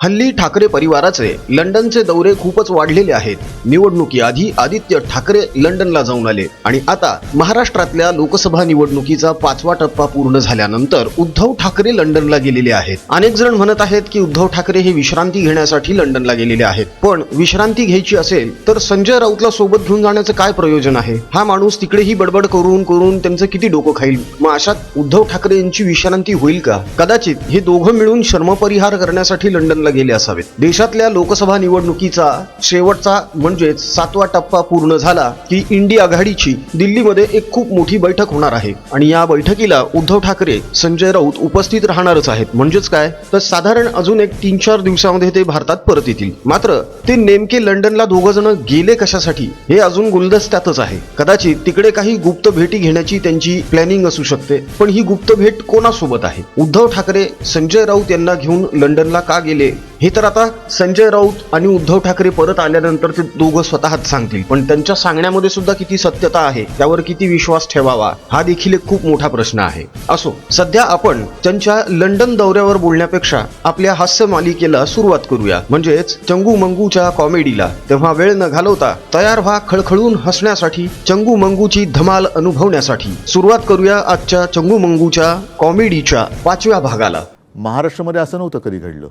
हल्ली ठाकरे परिवाराचे लंडनचे दौरे खूपच वाढलेले आहेत. निवडणुकीआधी आदित्य ठाकरे लंडनला जाऊन आले आणि आता महाराष्ट्रातल्या लोकसभा निवडणुकीचा पाचवा टप्पा पूर्ण झाल्यानंतर उद्धव ठाकरे लंडनला गेलेले आहेत. अनेक जण म्हणत आहेत की उद्धव ठाकरे हे विश्रांती घेण्यासाठी लंडनला गेलेले आहेत. पण विश्रांती घ्यायची असेल तर संजय राऊतला सोबत घेऊन जाण्याचं काय प्रयोजन आहे? हा माणूस तिकडेही बडबड करून करून त्यांचं किती डोकं खाईल? मग अशात उद्धव ठाकरे यांची विश्रांती होईल का? कदाचित हे दोघं मिळून शर्मपरिहार करण्यासाठी लंडनला गेले असावेत. देशातल्या लोकसभा निवडणुकीचा शेवटचा म्हणजेच सातवा टप्पा पूर्ण झाला की इंडी आघाडीची दिल्लीमध्ये एक खूप मोठी बैठक होणार आहे. आणि या बैठकीला उद्धव ठाकरे संजय राऊत उपस्थित राहणारच आहेत. म्हणजेच काय? तर साधारण अजून एक तीन चार दिवसामध्ये ते भारतात परत येतील. मात्र ते नेमके लंडनला दोघ जण गेले कशासाठी हे अजून गुलदस्त्यातच आहे. कदाचित तिकडे काही गुप्त भेटी घेण्याची त्यांची प्लॅनिंग असू शकते पण ही गुप्त भेट कोणासोबत आहे? उद्धव ठाकरे संजय राऊत यांना घेऊन लंडनला का गेले? हे तर आता संजय राऊत आणि उद्धव ठाकरे परत आल्यानंतर ते दोघं स्वतःच सांगतील. पण त्यांच्या सांगण्यामध्ये सुद्धा किती सत्यता आहे त्यावर किती विश्वास ठेवावा हा देखील एक खूप मोठा प्रश्न आहे. असो सध्या आपण त्यांच्या लंडन दौऱ्यावर बोलण्यापेक्षा आपल्या हास्य मालिकेला सुरुवात करूया. म्हणजेच चंगू मंगूच्या कॉमेडीला. तेव्हा वेळ न घालवता तयार व्हा खळखळून हसण्यासाठी चंगू मंगूची धमाल अनुभवण्यासाठी. सुरुवात करूया आजच्या चंगू मंगूच्या कॉमेडीच्या पाचव्या भागाला. महाराष्ट्रामध्ये असं नव्हतं कधी घडलं.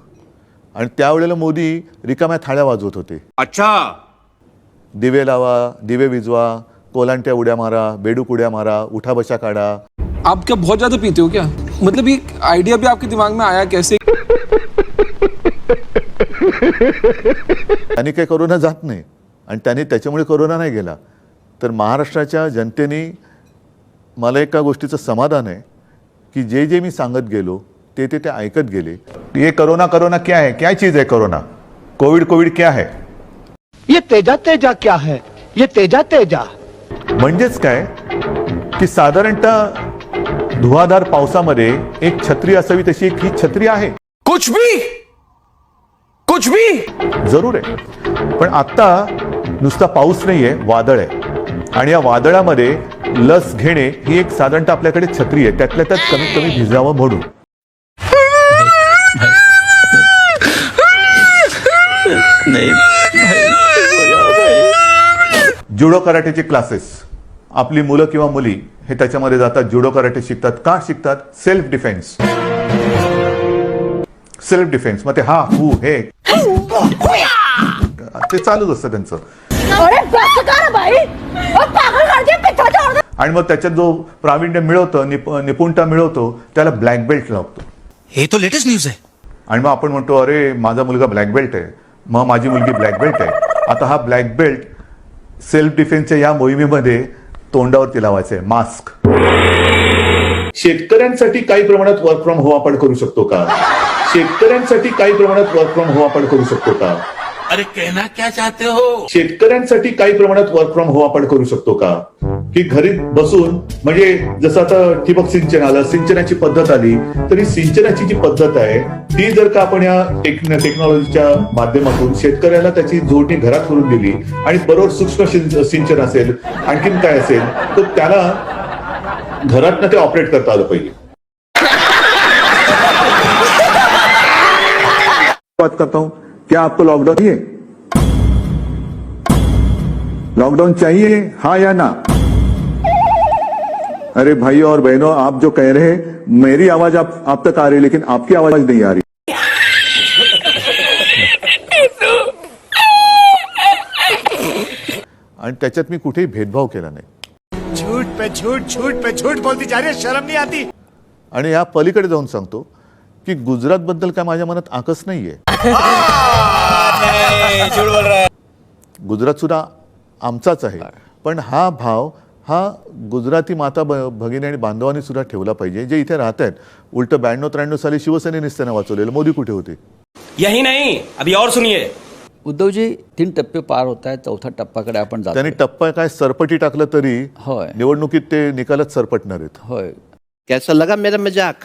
आणि त्यावेळेला मोदी रिकाम्या थाळ्या वाजवत होते. अच्छा. दिवे लावा दिवे विजवा कोलांट्या उड्या मारा बेडूक उड्या मारा उठा बशा काढा. आप क्या बहुत ज्यादा पीते हो क्या? मतलब ये आइडिया भी आपके दिमाग में आया कैसे? त्यांनी काही करोना जात नाही आणि त्यांनी त्याच्यामुळे करोना नाही गेला. तर महाराष्ट्राच्या जनतेने मला एका गोष्टीचं समाधान आहे की जे जे मी सांगत गेलो ते ते ते ऐकत गेले. ये कोरोना कोरोना क्या है? क्या चीज़ है कोरोना? कोविड कोविड क्या है? ये तेजा तेजा क्या है? ये तेजा तेजा। म्हणजेच काय? की साधारणतः धुवाधार पावसामध्ये एक छत्री असावी तशी एक ही छत्री आहे. कुछ भी! कुछ भी! जरूर आहे. पण आत्ता नुसता पाऊस नाहीये वादळ आहे. आणि या वादळामध्ये लस घेणे ही एक साधारणतः आपल्याकडे छत्री आहे. त्यातल्या त्यात कमीत कमी भिजावं म्हणून. जुडो कराटेचे क्लासेस आपली मुलं किंवा मुली हे त्याच्यामध्ये जातात जुडो कराटे शिकतात. का शिकतात? सेल्फ डिफेन्स सेल्फ डिफेन्स मग ते हा हू हे. ते चालूच असतं त्यांचं. अरे बस कर भाई ओ पागल कर दिया पिछा छोड़ दे आणि मग त्याच्यात जो प्रावीण्य मिळवतं निप निपुणता मिळवतो त्याला ब्लॅक बेल्ट लागतो ये तो लेटेस्ट न्यूज है आणि मग आपण म्हणतो अरे माझा मुलगा ब्लॅक बेल्ट आहे. मग माझी मुलगी ब्लॅक बेल्ट आहे. आता हा ब्लॅक बेल्ट सेल्फ डिफेन्सच्या या मोहिमेमध्ये तोंडावरती लावायचं आहे मास्क शेतकऱ्यांसाठी काही प्रमाणात वर्क फ्रॉम होम आपण करू शकतो का? शेतकऱ्यांसाठी काही प्रमाणात वर्क फ्रॉम होम आपण करू शकतो का? अरे कहना क्या चाहते हो? शेतकऱ्यांसाठी काही प्रमाणात वर्क फ्रॉम होम आपण करू शकतो का? की घरी बसून म्हणजे जसं आता ठिबक सिंचन आलं सिंचनाची पद्धत आली तरी सिंचनाची जी पद्धत आहे ती जर का आपण या टेक्नॉलॉजीच्या माध्यमातून शेतकऱ्याला त्याची जोडणी घरात करून दिली आणि बरोबर सूक्ष्म सिंचन असेल आणखीन काय असेल तर त्याला घरातनं ते ऑपरेट करता आलं पाहिजे. बात करता हूं क्या आपको लॉकडाउन चाहिए? लॉकडाउन चाहिए हाँ या ना? अरे भाई और बहनों आप जो कह रहे हैं मेरी आवाज आप आप तक आ रही है लेकिन आपकी आवाज नहीं आ रही। आणि त्याच्यात मी कुठेही भेदभाव केला नाही. झूठ पे झूठ झूठ पे झूठ बोलती जा रही है शर्म नहीं आती। आणि या पलीकडे जाऊन सांगतो की गुजरात बद्दल काय माझ्या मनात आकस नाहीये. गुजरात सुद्धा आमचाच आहे पण हा भाव हा गुजराती माता ब- भगिनी आणि बांधवांनी सुद्धा ठेवला पाहिजे. जे इथे राहत आहेत उलट ब्याण्णव त्र्याण्णव साली शिवसेनेनेच त्यांना वाचवलेलं. मोदी कुठे होते? यही नहीं अभी और सुनिए. उद्धवजी तीन टप्पे पार होत आहेत चौथ्या टप्प्याकडे आपण त्यांनी जातो टप्पा काय सरपटी टाकलं तरी होय. निवडणुकीत ते निकालच सरपटणार आहेत. होय. कैसा लगा मेरा मजाक?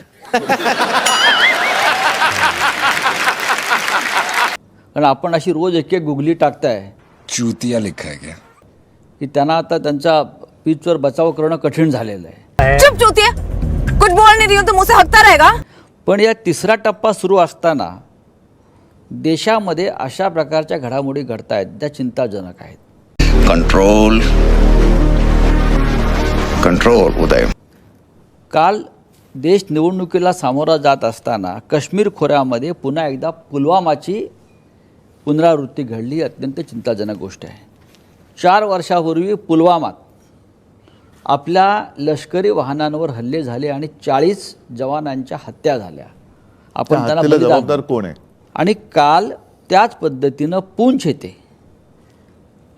कारण आपण अशी रोज एक एक गुगली टाकताय. चूतिया लिखा है क्या? की त्यांना आता त्यांच्या पीचवर बचाव करणं कठीण झालेलं आहे. चुप चूतिया कुछ बोल नहीं रही हूँ तो मुझसे हकता रहेगा. पण या तिसरा टप्पा सुरू असताना देशामध्ये अशा प्रकारच्या घडामोडी घडत आहेत त्या चिंताजनक आहेत. Control control Uday. काल देश निवडणुकीला सामोरा जात असताना काश्मीर खोऱ्यामध्ये पुन्हा एकदा पुलवामाची पुनरावृत्ती घडली. अत्यंत चिंताजनक गोष्ट आहे. चार वर्षापूर्वी पुलवामात आपल्या लष्करी वाहनांवर हल्ले झाले आणि चाळीस जवानांच्या हत्या झाल्या. आपण त्यांना जबाबदार कोण आहे? आणि काल त्याच पद्धतीनं पूंछ येथे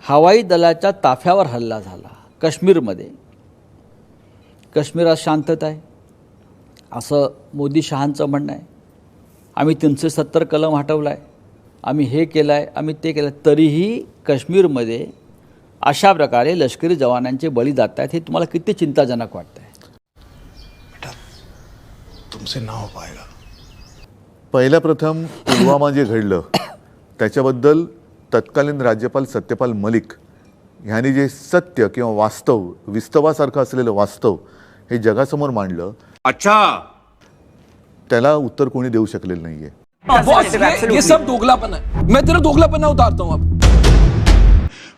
हवाई दलाच्या ताफ्यावर हल्ला झाला काश्मीरमध्ये. काश्मीरात शांतता आहे. असं मोदी शहांचं म्हणणं आहे. आम्ही तीनशे सत्तर कलम हटवला आहे आम्ही हे केलं आहे आम्ही ते केलं तरीही काश्मीरमध्ये अशा प्रकारे लष्करी जवानांचे बळी जात आहेत हे तुम्हाला किती चिंताजनक वाटतं आहे तुमसे ना हो पाएगा पहिल्या प्रथम पुलवामा जे घडलं त्याच्याबद्दल तत्कालीन राज्यपाल सत्यपाल मलिक ह्यांनी जे सत्य किंवा वास्तव विस्तवासारखं असलेलं वास्तव हे जगासमोर मांडलं. अच्छा! त्याला उत्तर कोणी देऊ शकलेलं नाहीये. बॉस ये, ये सब दोगलापन है मैं तेरा दोगलापना उतारता हूँ अब.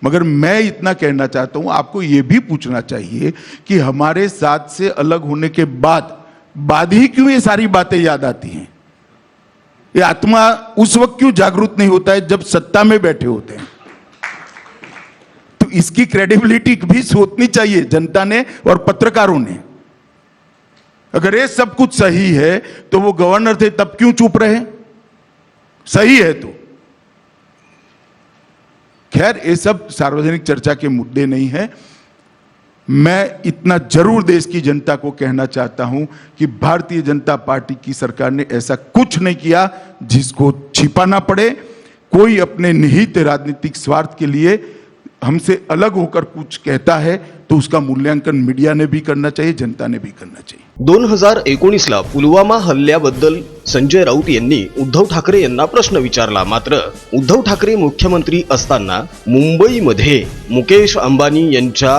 मगर मैं इतना कहना चाहता हूँ, आपको यह भी पूछना चाहिए कि हमारे साथ से अलग होने के बाद बाद ही क्यों ये सारी बातें याद आती हैं? ये आत्मा उस वक्त क्यों जागरूक नहीं होता है जब सत्ता में बैठे होते हैं? तो इसकी क्रेडिबिलिटी भी सोचनी चाहिए जनता ने और पत्रकारों ने। अगर ये सब कुछ सही है तो वो गवर्नर थे, तब क्यों चुप रहे? सही है तो। खैर, ये सब सार्वजनिक चर्चा के मुद्दे नहीं है। मैं इतना ज़रूर देश की जनता को कहना चाहता हूँ कि भारतीय जनता पार्टी की सरकार ने ऐसा कुछ नहीं किया जिसको छिपाना पड़े। कोई अपने निहित राजनीतिक स्वार्थ के लिए हमसे अलग होकर कुछ कहता है। तो उसका मूल्यांकन मीडिया ने भी करना चाहिए जनता ने भी करना चाहिए। दोन हजार एकोणीसला पुलवामा हल्ल्याबद्दल संजय राऊत यांनी उद्धव ठाकरे यांना प्रश्न विचारला. मात्र उद्धव ठाकरे मुख्यमंत्री असताना मुंबईमध्ये मुकेश अंबानी यांच्या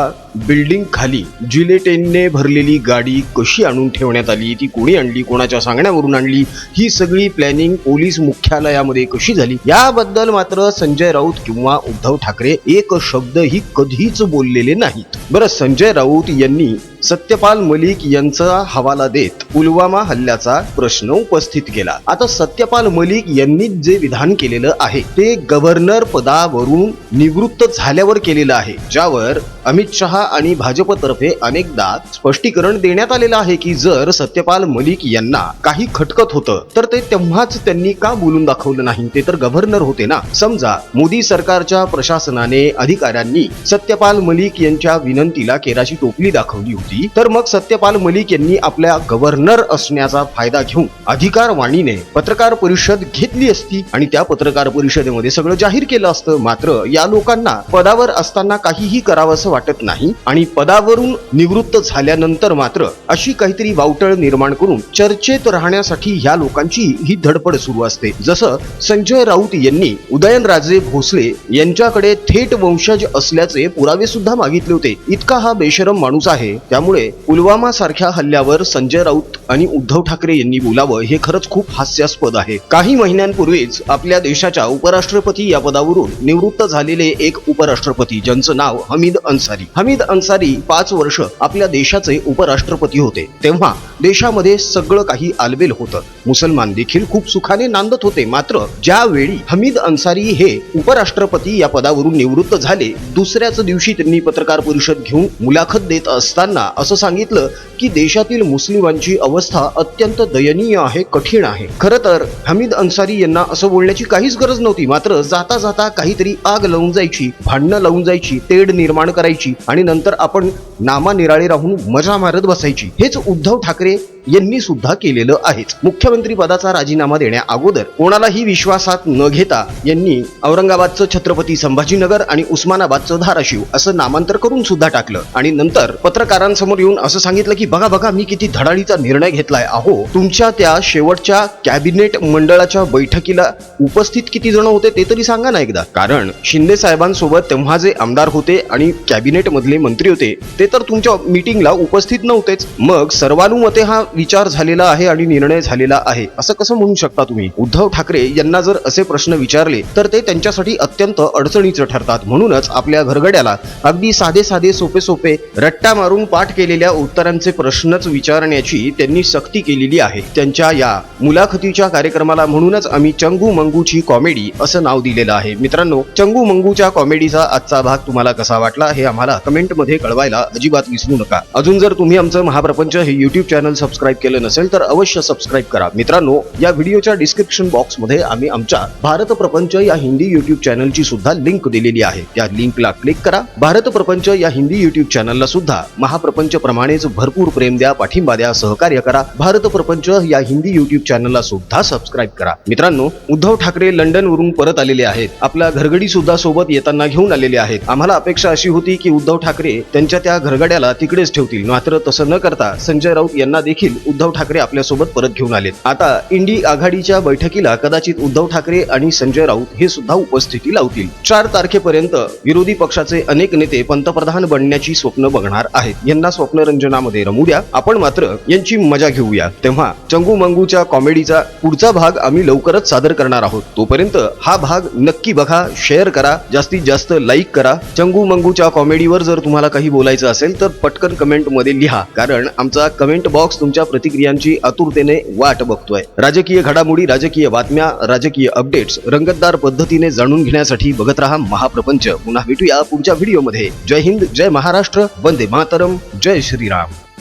बिल्डिंग खाली जिलेटेनने भरलेली गाडी कशी आणून ठेवण्यात आली ती कोणी आणली कोणाच्या सांगण्यावरून आणली ही सगळी प्लॅनिंग पोलीस मुख्यालयामध्ये कशी झाली? याबद्दल मात्र संजय राऊत किंवा उद्धव ठाकरे एक शब्दही कधीच बोललेले नाहीत. बरं संजय राऊत यांनी सत्यपाल मलिक यांचा हवाला देत पुलवामा हल्ल्याचा प्रश्न उपस्थित केला. आता सत्यपाल मलिक यांनी जे विधान केलेलं आहे ते गव्हर्नर पदावरून निवृत्त झाल्यावर केलेलं आहे ज्यावर अमित शहा आणि भाजपतर्फे अनेकदा स्पष्टीकरण देण्यात आलेलं आहे की जर सत्यपाल मलिक यांना काही खटकत होतं तर ते तेव्हाच त्यांनी का बोलून दाखवलं नाही? ते तर गव्हर्नर होते ना. समजा मोदी सरकारच्या प्रशासनाने अधिकाऱ्यांनी सत्यपाल मलिक यांच्या विनंतीला केराची टोपली दाखवली होती. होती तर मग सत्यपाल मलिक यांनी आपल्या गव्हर्नर असण्याचा फायदा घेऊन अधिकार वाणीने पत्रकार परिषद घेतली असती आणि त्या पत्रकार परिषदेमध्ये सगळं जाहीर केलं असतं. मात्र या लोकांना पदावर असताना काहीही करावंसं वाटत नाही आणि पदावरून निवृत्त झाल्यानंतर मात्र अशी काहीतरी वावटळ निर्माण करून चर्चेत राहण्यासाठी ह्या लोकांची ही धडपड सुरू असते. जसं संजय राऊत यांनी उदयनराजे भोसले यांच्याकडे थेट वंशज असल्याचे पुरावे सुद्धा मागितले होते. इतका हा बेशरम माणूस आहे. त्यामुळे पुलवामा सारख्या हल्ल्यावर संजय राऊत आणि उद्धव ठाकरे यांनी बोलावं हे खरंच खूप हास्यास्पद आहे. काही महिन्यांपूर्वीच आपल्या देशाच्या उपराष्ट्रपती या पदावरून निवृत्त झालेले एक उपराष्ट्रपती ज्यांचं नाव हमीद अन्सारी. हमीद अन्सारी पाच वर्ष आपल्या देशाचे उपराष्ट्रपती होते. तेव्हा देशामध्ये सगळं काही आलबेल होतं. मुसलमान देखील खूप सुखाने नांदत होते. मात्र ज्यावेळी हमीद अन्सारी हे उपराष्ट्रपती या पदावरून निवृत्त झाले दुसऱ्याच दिवशी त्यांनी पत्रकार परिषद घेऊन मुलाखत देत असताना असं सांगितलं की देशातील मुस्लिमांची अवस्था अत्यंत दयनीय आहे कठीण आहे. खरं तर हमीद अन्सारी यांना असं बोलण्याची काहीच गरज नव्हती मात्र जाता जाता काहीतरी आग लावून जायची भांडणं लावून जायची तेढ निर्माण करायची आणि नंतर आपण नामा निराळे राहून मजा मारत बसायची. हेच उद्धव ठाकरे यांनी सुद्धा केलेलं आहेच. मुख्यमंत्री पदाचा राजीनामा देण्या अगोदर कोणालाही विश्वासात न घेता यांनी औरंगाबादचं छत्रपती संभाजीनगर आणि उस्मानाबादचं धाराशिव असं नामांतर करून सुद्धा टाकलं. आणि नंतर पत्रकारांसमोर येऊन असं सांगितलं की बघा बघा मी किती धडाडीचा निर्णय घेतलाय अहो. तुमच्या त्या शेवटच्या कॅबिनेट मंडळाच्या बैठकीला उपस्थित किती जण होते ते तरी सांगा ना एकदा. कारण शिंदे साहेबांसोबत तेव्हा जे आमदार होते आणि कॅबिनेट मधले मंत्री होते ते तर तुमच्या मीटिंगला उपस्थित नव्हतेच. मग सर्वानुमते हा विचार झालेला आहे आणि निर्णय झालेला आहे. असं कसं म्हणू शकता तुम्ही? उद्धव ठाकरे यांना जर असे प्रश्न विचारले तर ते त्यांच्यासाठी अत्यंत अडचणीचं ठरतात. म्हणूनच आपल्या घरगड्याला अगदी साधे साधे सोपे सोपे रट्टा मारून पाठ केलेल्या उत्तरांचे प्रश्नच विचारण्याची त्यांनी सक्ती केलेली आहे. त्यांच्या या मुलाखतीच्या कार्यक्रमाला म्हणूनच आम्ही चंगू मंगूची कॉमेडी असं नाव दिलेलं आहे. मित्रांनो चंगू मंगूच्या कॉमेडीचा आजचा भाग तुम्हाला कसा वाटला हे आम्हाला कमेंटमध्ये कळवायला अजिबात विसरू नका. अजून जर तुम्ही आमचं महाप्रपंच हे युट्यूब चॅनल सबस्क्राईब केलं नसेल तर अवश्य सबस्क्राईब करा. मित्रांनो या व्हिडिओच्या डिस्क्रिप्शन बॉक्समध्ये आम्ही आमच्या भारत प्रपंच या हिंदी युट्यूब चॅनलची सुद्धा लिंक दिलेली आहे. त्या लिंकला क्लिक करा. भारत प्रपंच या हिंदी युट्यूब चॅनलला सुद्धा महाप्रपंच प्रमाणेच भरपूर प्रेम द्या पाठिंबा द्या सहकार्य करा. भारत प्रपंच या हिंदी युट्यूब चॅनलला सुद्धा सबस्क्राईब करा. मित्रांनो उद्धव ठाकरे लंडन वरून परत आलेले आहेत. आपला घरगडी सुद्धा सोबत येताना घेऊन आलेले आहेत. आम्हाला अपेक्षा अशी होती की उद्धव ठाकरे त्यांच्या त्या घरगड्याला तिकडेच ठेवतील. मात्र तसं न करता संजय राऊत यांना देखील उद्धव ठाकरे आपल्यासोबत परत घेऊन आलेत. आता इंडी आघाडीच्या बैठकीला कदाचित उद्धव ठाकरे आणि संजय राऊत हे सुद्धा उपस्थिती लावतील. चार तारखेपर्यंत विरोधी पक्षाचे अनेक नेते पंतप्रधान बनण्याची स्वप्न बघणार आहेत. यांना स्वप्नरंजनामध्ये रमू द्या. आपण मात्र यांची मजा घेऊया. तेव्हा चंगू मंगूच्या कॉमेडीचा पुढचा भाग आम्ही लवकरच सादर करणार आहोत. तोपर्यंत हा भाग नक्की बघा शेअर करा जास्तीत जास्त लाईक करा. चंगू मंगूच्या कॉमेडीवर जर तुम्हाला काही बोलायचं असेल तर पटकन कमेंटमध्ये लिहा. कारण आमचा कमेंट बॉक्स तुमच्या प्रतिक्रियांची आतुरतेने वाट बघतोय. राजकीय घडामोडी राजकीय बातम्या राजकीय अपडेट्स रंगतदार पद्धतीने जाणून घेण्यासाठी बघत राहा महाप्रपंच. पुन्हा भेटूया पुढच्या व्हिडिओमध्ये जय हिंद जय महाराष्ट्र वंदे मातरम जय श्रीराम.